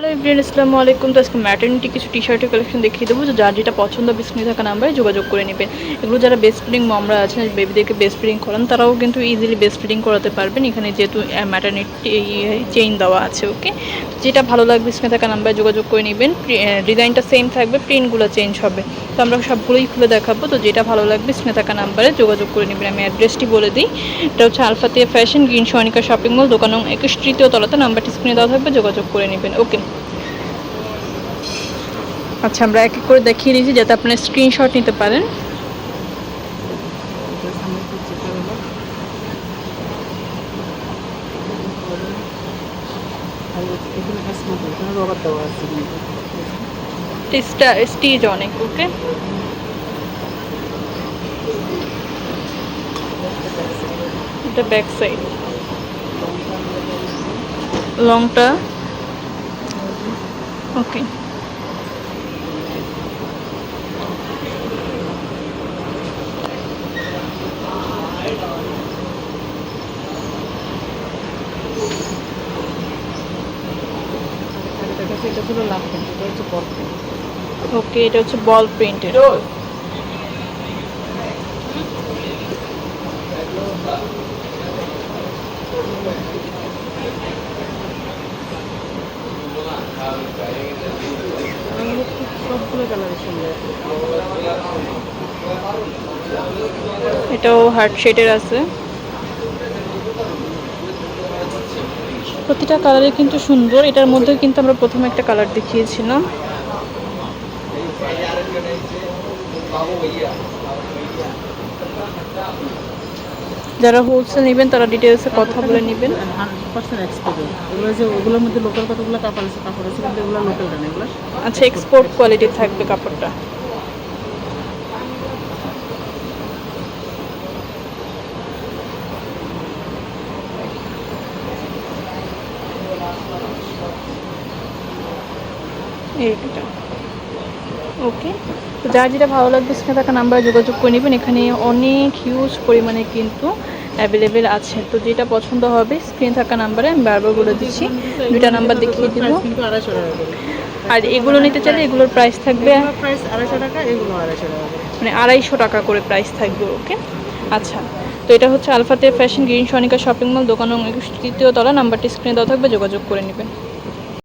Hello ইব্রিয়ান আসসালামু আলাইকুম। তো আজকে ম্যাটার্নিটি কিছু টি শার্টের কালেকশন দেখিয়ে দেবো। যার যেটা পছন্দ বিস্ক্রিনে থাকা নাম্বারে যোগাযোগ করে নেবেন এগুলো যারা বেস্ট ফিডিং মমরা আছেন বেবিদেরকে বেস্ট ফিডিং করান, তারাও কিন্তু ইজিলি বেস্ট ফিডিং করাতে পারবেন। এখানে যেহেতু ম্যাটার্নিটি চেইন দেওয়া আছে ওকে যেটা ভালো লাগবে স্ক্রিনে থাকা নাম্বারে যোগাযোগ করে নেবেন। ডিজাইনটা সেম থাকবে প্রিন্টগুলো চেঞ্জ হবে। তো আমরা সবগুলোই খুলে দেখাবো। তো যেটা ভালো লাগবে স্ক্রিনে থাকা নাম্বারে যোগাযোগ করে নেবেন। আমি অ্যাড্রেসটি বলে দিই। এটা হচ্ছে আলফাতিয়া ফ্যাশন গ্রিন সনিকা শপিং মল দোকান একুশ, তৃতীয় তলাতে নাম্বারটি স্ক্রিনে দেওয়া থাকবে, যোগাযোগ করে নেবেন ওকে আচ্ছা আমরা এক এক করে দেখিয়ে দিয়েছি যাতে আপনারা স্ক্রিনশট নিতে পারেন। স্টিচ অনেক ওকে এটা ব্যাক সাইড লংটা ওকে এটা ছিল লাভ প্রিন্ট এটা হচ্ছে বল প্রিন্ট ওকে এটা হচ্ছে বল প্রিন্টের এটাও হার্ট শেডের আছে। প্রতিটা কালারে কিন্তু সুন্দর। এটার মধ্যে কিন্তু আমরা প্রথমে একটা কালার দেখিয়েছিলাম। যারা হোলসেল নেবেন তারা ডিটেলসে কথা বলে নেবেন। এগুলো যে ওগুলোর মধ্যে লোকাল কতগুলো কাপড় আছে? কাপড় আছে কিন্তু এগুলো লোকালটা না এগুলো? আচ্ছা এক্সপোর্ট কোয়ালিটি থাকবে কাপড়টা। এইটা ওকে তো যার যেটা ভালো লাগবে সেখানে থাকা নাম্বারে যোগাযোগ করে নেবেন। এখানে অনেক হিউজ পরিমাণে কিন্তু অ্যাভেলেবেল আছে। তো যেটা পছন্দ হবে স্ক্রিনে থাকা নাম্বারে আমি বারবার বলে দিচ্ছি। দুটা নাম্বার দেখিয়ে দিব। আর এগুলো নিতে চাইলে এগুলোর প্রাইস থাকবে প্রাইস আড়াইশো টাকা এগুলো আড়াইশো টাকা মানে আড়াইশো টাকা করে প্রাইস থাকবে ওকে আচ্ছা। তো এটা হচ্ছে আলফাতে ফ্যাশন গ্রিন সনিকা শপিং মল দোকান একুশ তৃতীয় তলা। নাম্বারটি স্ক্রিনে দেওয়া থাকবে যোগাযোগ করে নেবেন।